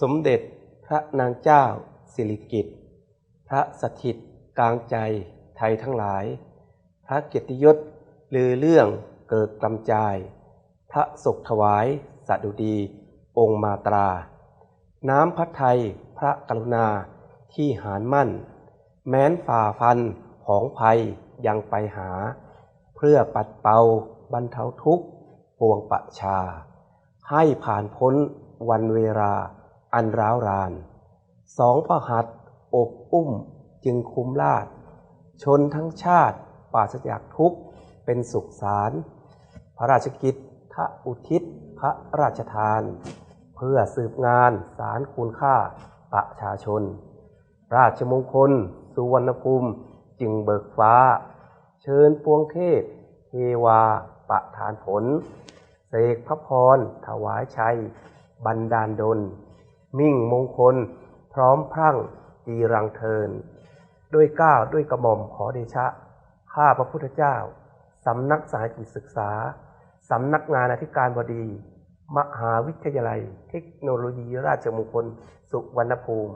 สมเด็จพระนางเจ้า สิริกิติ์พระสถิตกลางใจไทยทั้งหลาย พระเกียรติยศลือเรื่องเกิดกำจาย พระศกถวายสัดุดีองค์มาตรา น้ำพระไทยพระกรุณาที่หารมั่น แม้นฝ่าฟันของภัยยังไปหา เพื่อปัดเป่าบรรเทาทุกข์ปวงประชา ให้ผ่านพ้นวันเวลา อันร้าวราน สองพระหัตอบอุ้มจึงคุ้มลาด ชนทั้งชาติปราศจากทุกข์เป็นสุขสารพระราชกิจทะอุทิศพระราชทาน เพื่อสืบงานสารคุณค่าประชาชน ราชมงคล สุวรรณภูมิจึงเบิกฟ้า เชิญปวงเทพ เทวาประทานผล เสกพระพรถวายชัย บันดาลดล มิ่งมงคล พร้อมพรั่งตีรังเทิน ด้วยก้าวด้วยกระหม่อมขอเดชะ ข้าพระพุทธเจ้า สำนักสายกิจศึกษา สำนักงานอธิการบดี มหาวิทยาลัย เทคโนโลยีราชมงคล สุวรรณภูมิ